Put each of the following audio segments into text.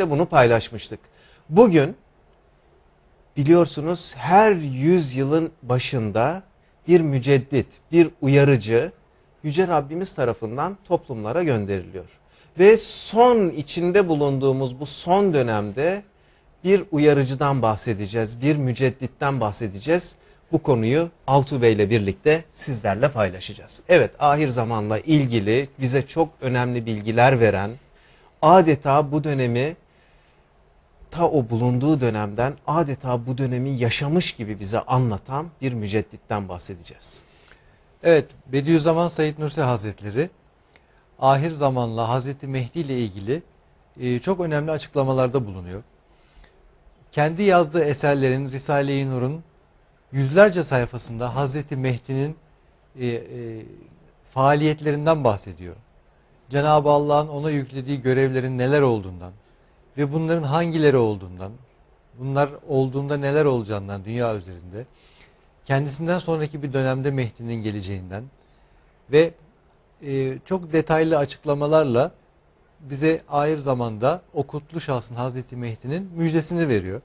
birlikte bunu paylaşmıştık. Bugün biliyorsunuz her yüzyılın başında bir müceddit, bir uyarıcı Yüce Rabbimiz tarafından toplumlara gönderiliyor. Ve son içinde bulunduğumuz bu son dönemde bir uyarıcıdan bahsedeceğiz, bir mücedditten bahsedeceğiz. Bu konuyu Altuğ Bey ile birlikte sizlerle paylaşacağız. Evet, ahir zamanla ilgili bize çok önemli bilgiler veren, adeta bu dönemi ta o bulunduğu dönemden adeta bu dönemi yaşamış gibi bize anlatan bir mücedditten bahsedeceğiz. Evet, Bediüzzaman Said Nursi Hazretleri ahir zamanla Hazreti Mehdi ile ilgili e, çok önemli açıklamalarda bulunuyor. Kendi yazdığı eserlerin Risale-i Nur'un yüzlerce sayfasında Hazreti Mehdi'nin e, e, faaliyetlerinden bahsediyor. Cenab-ı Allah'ın ona yüklediği görevlerin neler olduğundan ve bunların hangileri olduğundan, bunlar olduğunda neler olacağından dünya üzerinde, kendisinden sonraki bir dönemde Mehdi'nin geleceğinden ve e, çok detaylı açıklamalarla bize ahir zamanda o kutlu şahsın Hazreti Mehdi'nin müjdesini veriyor.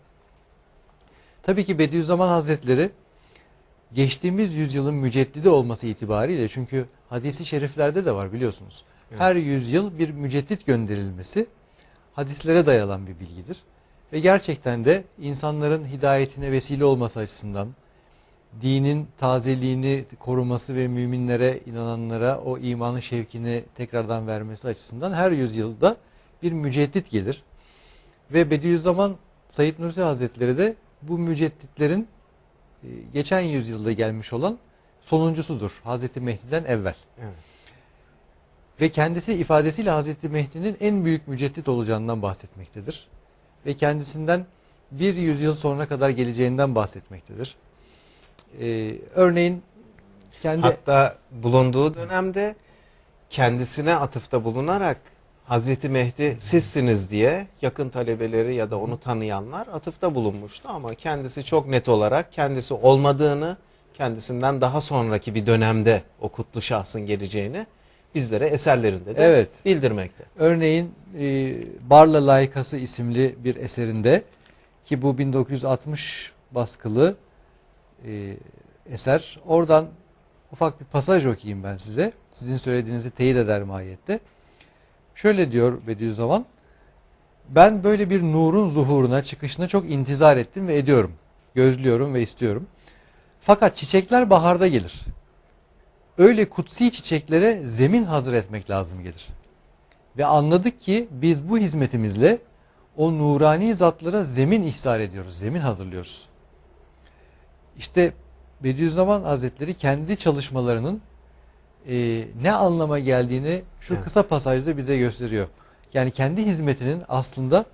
Tabii ki Bediüzzaman Hazretleri geçtiğimiz yüzyılın müceddidi olması itibariyle çünkü hadisi şeriflerde de var biliyorsunuz. Evet. Her yüzyıl bir müceddit gönderilmesi hadislere dayalan bir bilgidir. Ve gerçekten de insanların hidayetine vesile olması açısından dinin tazeliğini koruması ve müminlere, inananlara o imanın şevkini tekrardan vermesi açısından her yüzyılda bir müceddit gelir. Ve Bediüzzaman Said Nursi Hazretleri de bu mücedditlerin e, geçen yüzyılda gelmiş olan sonuncusudur. Hazreti Mehdi'den evvel. Evet. Ve kendisi ifadesiyle Hazreti Mehdi'nin en büyük müceddit olacağından bahsetmektedir. Ve kendisinden bir yüzyıl sonra kadar geleceğinden bahsetmektedir. Ee, örneğin kendi Hatta bulunduğu dönemde kendisine atıfta bulunarak Hazreti Mehdi sizsiniz diye yakın talebeleri ya da onu tanıyanlar atıfta bulunmuştu ama kendisi çok net olarak kendisi olmadığını, kendisinden daha sonraki bir dönemde o kutlu şahsın geleceğini bizlere eserlerinde de Evet. bildirmekte. Örneğin e, Barla Layıkası isimli bir eserinde ki bu 1960 baskılı e, eser. Oradan ufak bir pasaj okuyayım ben size. Sizin söylediğinizi teyit eder mahiyette. Şöyle diyor Bediüzzaman. Ben böyle bir nurun zuhuruna, çıkışına çok intizar ettim ve ediyorum. Gözlüyorum ve istiyorum. Fakat çiçekler baharda gelir. Öyle kutsi çiçeklere zemin hazır etmek lazım gelir. Ve anladık ki biz bu hizmetimizle o nurani zatlara zemin ihsar ediyoruz, zemin hazırlıyoruz. İşte Bediüzzaman Hazretleri kendi çalışmalarının e, ne anlama geldiğini şu kısa pasajda bize gösteriyor. Yani kendi hizmetinin aslında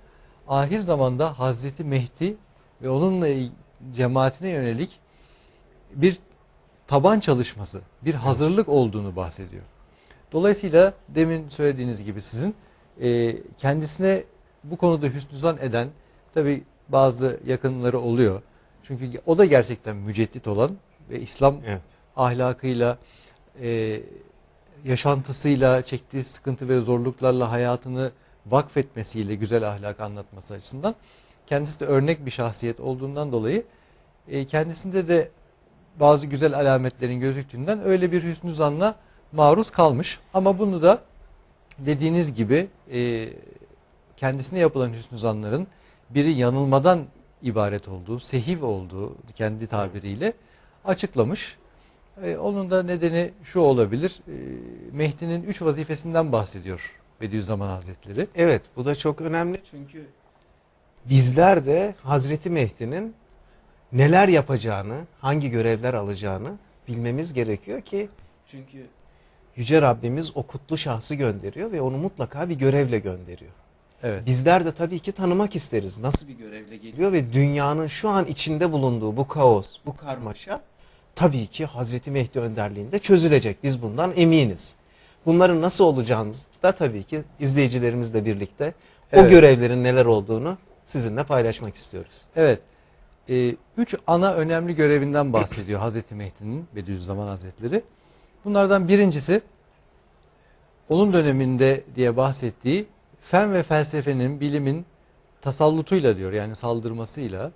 ahir zamanda Hazreti Mehdi ve onunla cemaatine yönelik bir taban çalışması, bir hazırlık olduğunu bahsediyor. Dolayısıyla demin söylediğiniz gibi sizin e, kendisine bu konuda hüsnü zan eden tabi bazı yakınları oluyor. Çünkü o da gerçekten müceddit olan ve İslam Evet. ahlakıyla, e, yaşantısıyla, çektiği sıkıntı ve zorluklarla hayatını vakfetmesiyle güzel ahlak anlatması açısından kendisi de örnek bir şahsiyet olduğundan dolayı e, kendisinde de bazı güzel alametlerin gözüktüğünden öyle bir hüsnü zanla maruz kalmış. Ama bunu da dediğiniz gibi e, kendisine yapılan hüsnü zanların biri yanılmadan ibaret olduğu, sehiv olduğu kendi tabiriyle açıklamış. E, onun da nedeni şu olabilir. E, Mehdi'nin üç vazifesinden bahsediyor Bediüzzaman Hazretleri. Evet bu da çok önemli çünkü bizler de Hazreti Mehdi'nin neler yapacağını, hangi görevler alacağını bilmemiz gerekiyor ki çünkü Yüce Rabbimiz o kutlu şahsı gönderiyor ve onu mutlaka bir görevle gönderiyor. Evet. Bizler de tabii ki tanımak isteriz. Nasıl bir görevle geliyor ve dünyanın şu an içinde bulunduğu bu kaos, bu karmaşa tabii ki Hazreti Mehdi önderliğinde çözülecek. Biz bundan eminiz. Bunların nasıl olacağını da tabii ki izleyicilerimizle birlikte o Evet. görevlerin neler olduğunu sizinle paylaşmak istiyoruz. Evet. Ee, üç ana önemli görevinden bahsediyor Hazreti Mehdi'nin Bediüzzaman Hazretleri. Bunlardan birincisi onun döneminde diye bahsettiği fen ve felsefenin, bilimin tasallutuyla diyor yani saldırmasıyla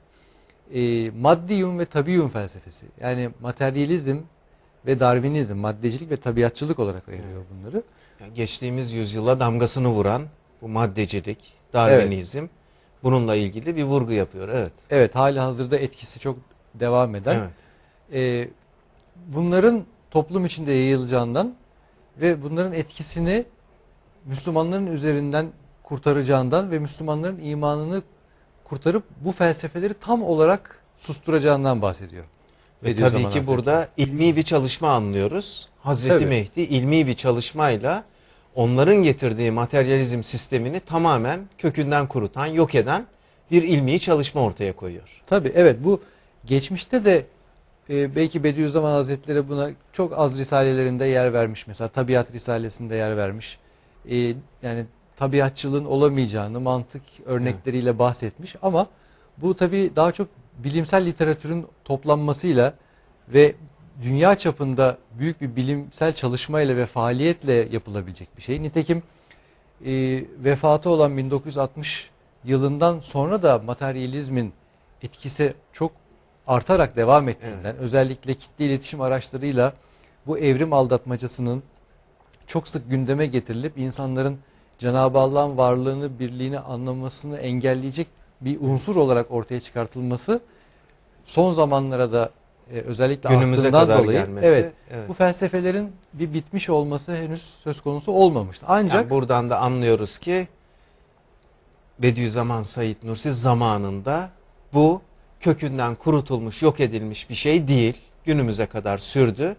e, maddiyum ve tabiyum felsefesi yani materyalizm ve darwinizm maddecilik ve tabiatçılık olarak ayırıyor bunları. Yani geçtiğimiz yüzyıla damgasını vuran bu maddecilik, Darwinizm bununla ilgili bir vurgu yapıyor. Evet. Evet hali hazırda etkisi çok devam eden Evet. e, bunların toplum içinde yayılacağından ve bunların etkisini Müslümanların üzerinden kurtaracağından ve Müslümanların imanını kurtarıp bu felsefeleri tam olarak susturacağından bahsediyor. Ve tabii ki Hazretleri. burada ilmi bir çalışma anlıyoruz. Hazreti Tabii. Mehdi ilmi bir çalışmayla onların getirdiği materyalizm sistemini tamamen kökünden kurutan, yok eden bir ilmi çalışma ortaya koyuyor. Tabii evet bu geçmişte de e, belki Bediüzzaman Hazretleri buna çok az risalelerinde yer vermiş. Mesela Tabiat Risalesinde yer vermiş. E, yani tabiatçılığın olamayacağını mantık örnekleriyle bahsetmiş ama bu tabii daha çok bilimsel literatürün toplanmasıyla ve dünya çapında büyük bir bilimsel çalışmayla ve faaliyetle yapılabilecek bir şey. Nitekim e, vefatı olan 1960 yılından sonra da materyalizmin etkisi çok artarak devam ettiğinden özellikle kitle iletişim araçlarıyla bu evrim aldatmacasının çok sık gündeme getirilip insanların Cenab-ı Allah'ın varlığını, birliğini anlamasını engelleyecek bir unsur olarak ortaya çıkartılması son zamanlara da e, özellikle Günümüze kadar dolayı gelmesi. evet, evet. bu felsefelerin bir bitmiş olması henüz söz konusu olmamıştı. Ancak Yani buradan da anlıyoruz ki Bediüzzaman Said Nursi zamanında bu kökünden kurutulmuş, yok edilmiş bir şey değil. Günümüze kadar sürdü.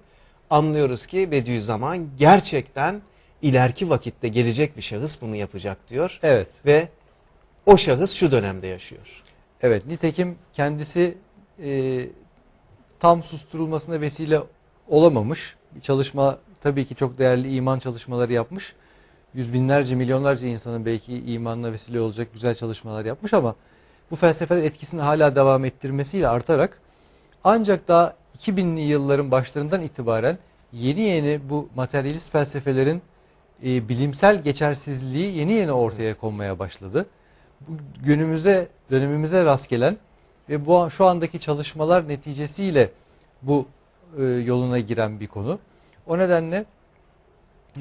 Anlıyoruz ki Bediüzzaman gerçekten ileriki vakitte gelecek bir şahıs bunu yapacak diyor. evet Ve o şahıs şu dönemde yaşıyor. Evet, nitekim kendisi e, tam susturulmasına vesile olamamış. Çalışma tabii ki çok değerli iman çalışmaları yapmış. Yüz binlerce, milyonlarca insanın belki imanına vesile olacak güzel çalışmalar yapmış ama bu felsefeler etkisini hala devam ettirmesiyle artarak ancak daha 2000'li yılların başlarından itibaren yeni yeni bu materyalist felsefelerin e, bilimsel geçersizliği yeni yeni ortaya konmaya başladı. Bu günümüze, dönemimize rast gelen ve bu şu andaki çalışmalar neticesiyle bu e, yoluna giren bir konu. O nedenle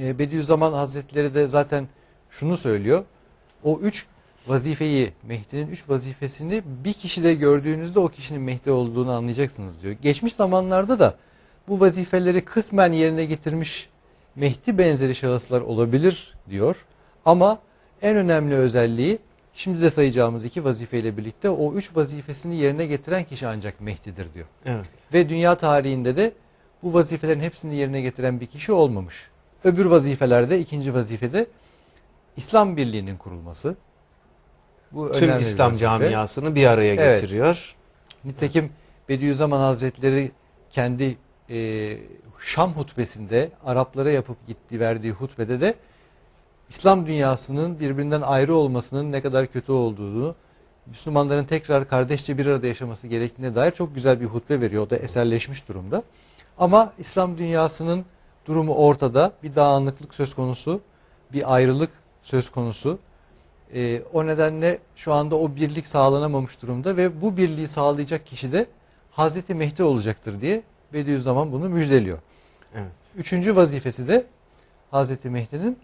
e, Bediüzzaman Hazretleri de zaten şunu söylüyor. O üç vazifeyi, Mehdi'nin üç vazifesini bir kişide gördüğünüzde o kişinin Mehdi olduğunu anlayacaksınız diyor. Geçmiş zamanlarda da bu vazifeleri kısmen yerine getirmiş Mehdi benzeri şahıslar olabilir diyor. Ama en önemli özelliği şimdi de sayacağımız iki vazifeyle birlikte o üç vazifesini yerine getiren kişi ancak Mehdi'dir diyor. Evet. Ve dünya tarihinde de bu vazifelerin hepsini yerine getiren bir kişi olmamış. Öbür vazifelerde, ikinci vazifede İslam birliğinin kurulması. Bu Tüm İslam vazife. camiasını bir araya Evet. getiriyor. Nitekim Bediüzzaman Hazretleri kendi e, Şam hutbesinde Araplara yapıp gitti verdiği hutbede de İslam dünyasının birbirinden ayrı olmasının ne kadar kötü olduğunu, Müslümanların tekrar kardeşçe bir arada yaşaması gerektiğine dair çok güzel bir hutbe veriyor. O da eserleşmiş durumda. Ama İslam dünyasının durumu ortada. Bir dağınıklık söz konusu, bir ayrılık söz konusu. Ee, o nedenle şu anda o birlik sağlanamamış durumda ve bu birliği sağlayacak kişi de Hazreti Mehdi olacaktır diye Bediüzzaman bunu müjdeliyor. Evet. Üçüncü vazifesi de Hazreti Mehdi'nin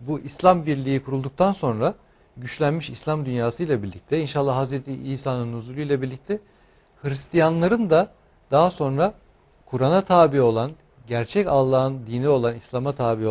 bu İslam birliği kurulduktan sonra güçlenmiş İslam dünyasıyla birlikte inşallah Hazreti İsa'nın nuzulüyle birlikte Hristiyanların da daha sonra Kur'an'a tabi olan, gerçek Allah'ın dini olan İslam'a tabi olan